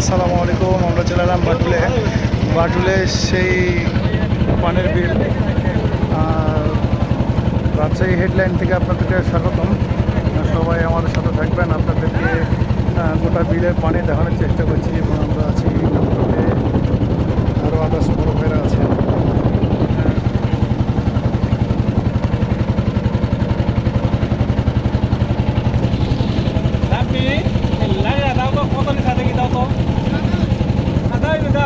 আসসালামু আলাইকুম, আমরা চলে এলাম বাটুলে। বাটুলে সেই পানের বিল। রাজশাহী হেডলাইন থেকে আপনাদেরকে স্বাগতম। সবাই আমাদের সাথে থাকবেন। আপনাদেরকে গোটা বিলের পানি দেখানোর চেষ্টা করছি এবং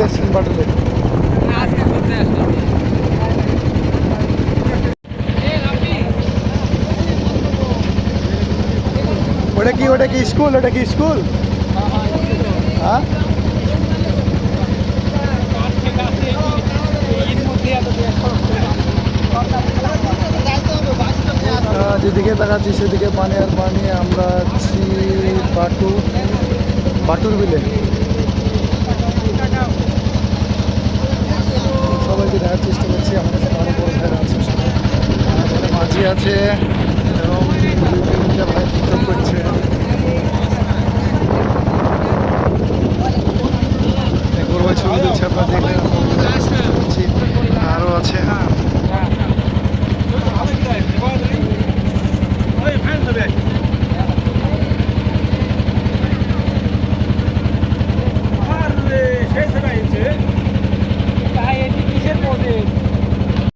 ঘুরতে এসছেন বাটুলে ওটা কি ওটা কি স্কুল ওটা কি স্কুল হ্যাঁ? যেদিকে তাকাচ্ছি সেদিকে পানি আর পানি, আমরা আছি বাটু, বাটুর বিলে। আছে এবং ভাই টিকটক করছে। গরু ছবি দিচ্ছে আপনার